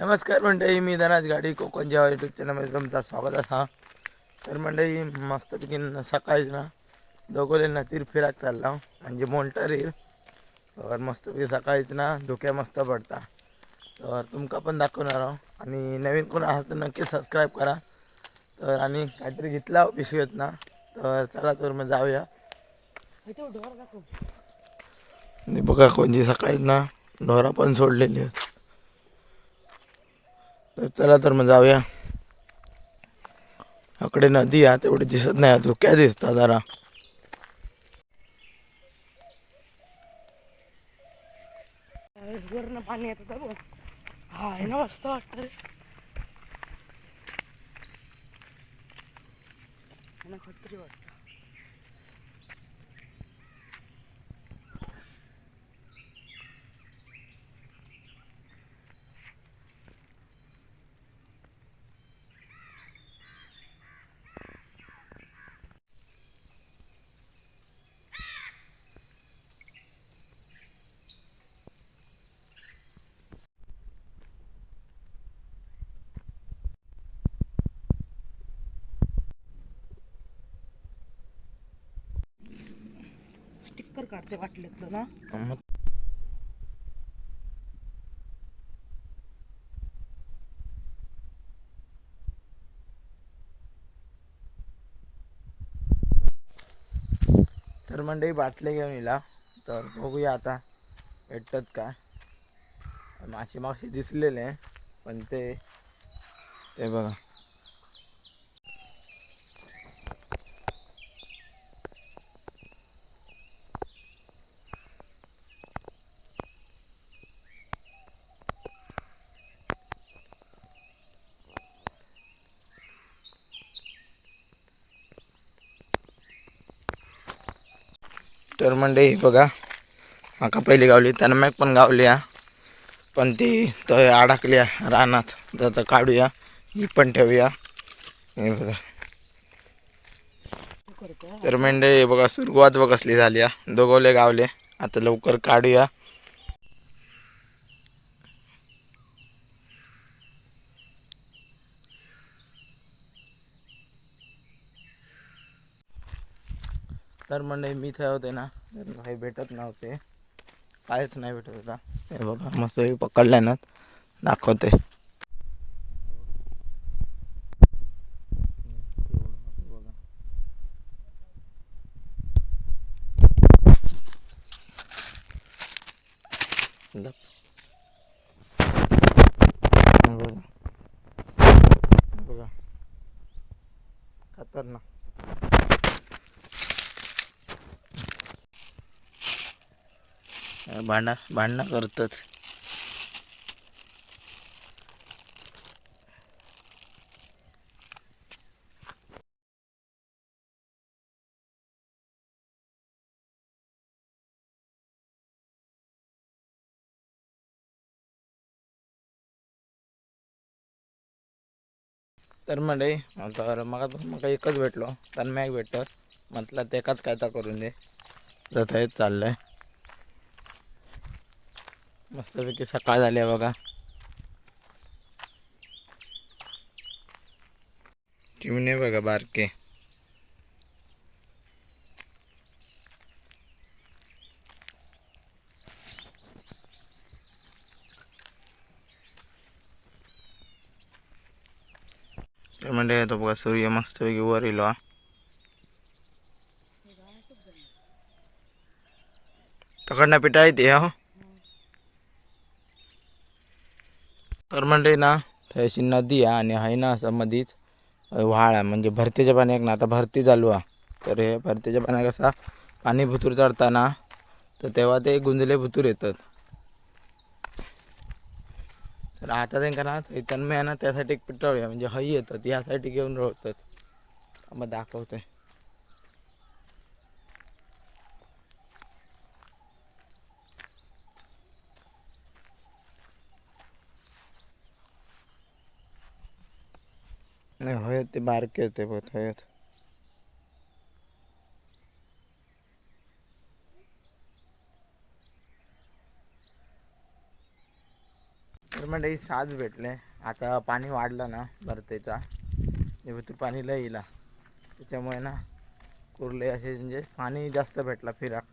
नमस्कार मंडळी मी धनाज गाडी कोकण जेव्हा यूट्यूब चॅनलमध्ये तुमचं स्वागत असा तर मंडळी मस्तपैकी सकाळीच ना दोघोले तीर फिराक चालला. म्हणजे मोंटर येईल तर मस्तपैकी सकाळीच ना धुक्या मस्त पडता. तर तुमका पण दाखवणार आणि नवीन कोण आहात तर नक्की सबस्क्राईब करा. तर आणि काहीतरी घेतला पिशवीत ना तर चला तर मग जाऊया. बघा कोणची सकाळीच ना ढोरा पण सोडलेली. आहेत तर चला तर मग जाऊया. अकडे नदी आहे तेवढी दिसत नाही धुक्या दिसतात जरा. पाणी येतं हा आहे ना मस्त वाटतं काढते वाटलं तर ना तर मंडळी बाटले घेऊन येला तर बघूया आता भेटतात का. माशी माशी दिसलेले पण ते ते बघा. तर मंडळी बघा. माका पहिली गावली? त्यांना मॅक पण गावली हा. पण ती तर अडकली रानात. तर आता काढूया. ही पण ठेवूया. हे बघा. तर मंडळी हे बघा सुरुवात बघ कसली झाली हा. दोघवले गावले. आता लवकर काढूया. तर म्हणजे मी इथे होते ना तर काही भेटत नव्हते. काहीच नाही भेटत होता. हे बघा मस्त पकडल्या ना दाखवते. बघा. बघा. खतरनाक. भांडा भांडणं करतात तर म्हणजे तर मग मग एकच भेटलो तन्मय भेटत म्हटलं ते एकाच काय तर करून दे. तर चाललं चाललंय. मस्तपैकी सकाळ झाली आहे बघा. चिमणे बघा बारके. म्हणजे तो बघा सूर्य मस्तपैकी वर येलो हा. तकडनं पिटाळी ते हो. तर म्हणजे ना थंयशी नदी आहे आणि आहे ना असं मधीच व्हाळ आहे. म्हणजे भरतीच्या पाण्याक ना आता भरती चालू आहे. तर हे भरतीच्या पाण्यात कसा पाणी भुतूर चढताना तर तेव्हा ते गुंजले भुतूर येतात. तर आता त्यांना ना तन्मय ना त्यासाठी एक पिटाळूया म्हणजे हई येतात यासाठी घेऊन रोवतात मग दाखवतोय. नाही होय ते बारके होते बघ हयत तर म्हणजे साज भेटले. आता पाणी वाढलं ना भरतेचा. ते पाणी लय येईल त्याच्यामुळे ना कुर्ले असे म्हणजे पाणी जास्त भेटला फिराक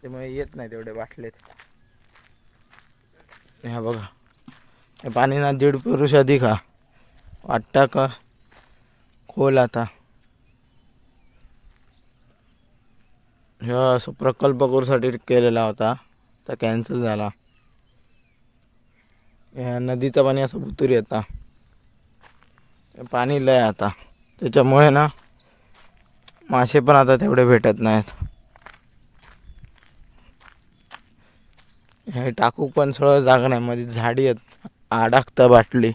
त्यामुळे येत नाही तेवढे बाटलेत. ह्या बघा. हे पाणी ना दीड पुरुष अधिक हा. वाटता का? खोल आता. ह्या असं प्रकल्प करूसाठी केलेला होता. तर कॅन्सल झाला. ह्या नदीचं पाणी असं भुतूर येता पाणी लय आता. त्याच्यामुळे ना मासे पण आता तेवढे भेटत नाहीत. हे टाकू पण सगळं जागा नाही. मध्ये झाडी आहेत. अडकता बाटली.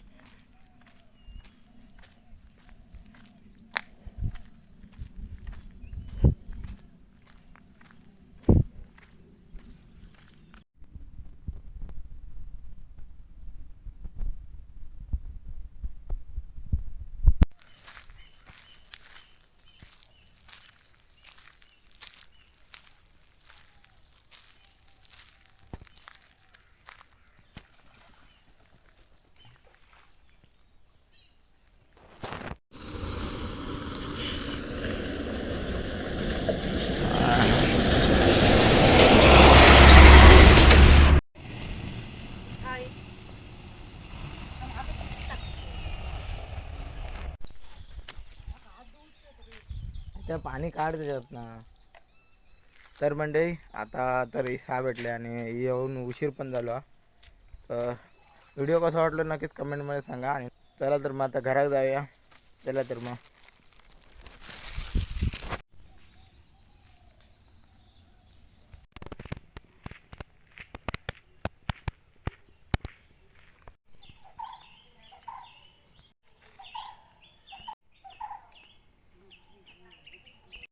पाणी काढ त्याच्यात ना. तर मंडळी आता तर सहा भेटले आणि येऊन उशीर पण झालो. तर व्हिडिओ कसा वाटला नक्कीच कमेंटमध्ये सांगा आणि चला तर मग आता घरात जाऊया. चला तर मग.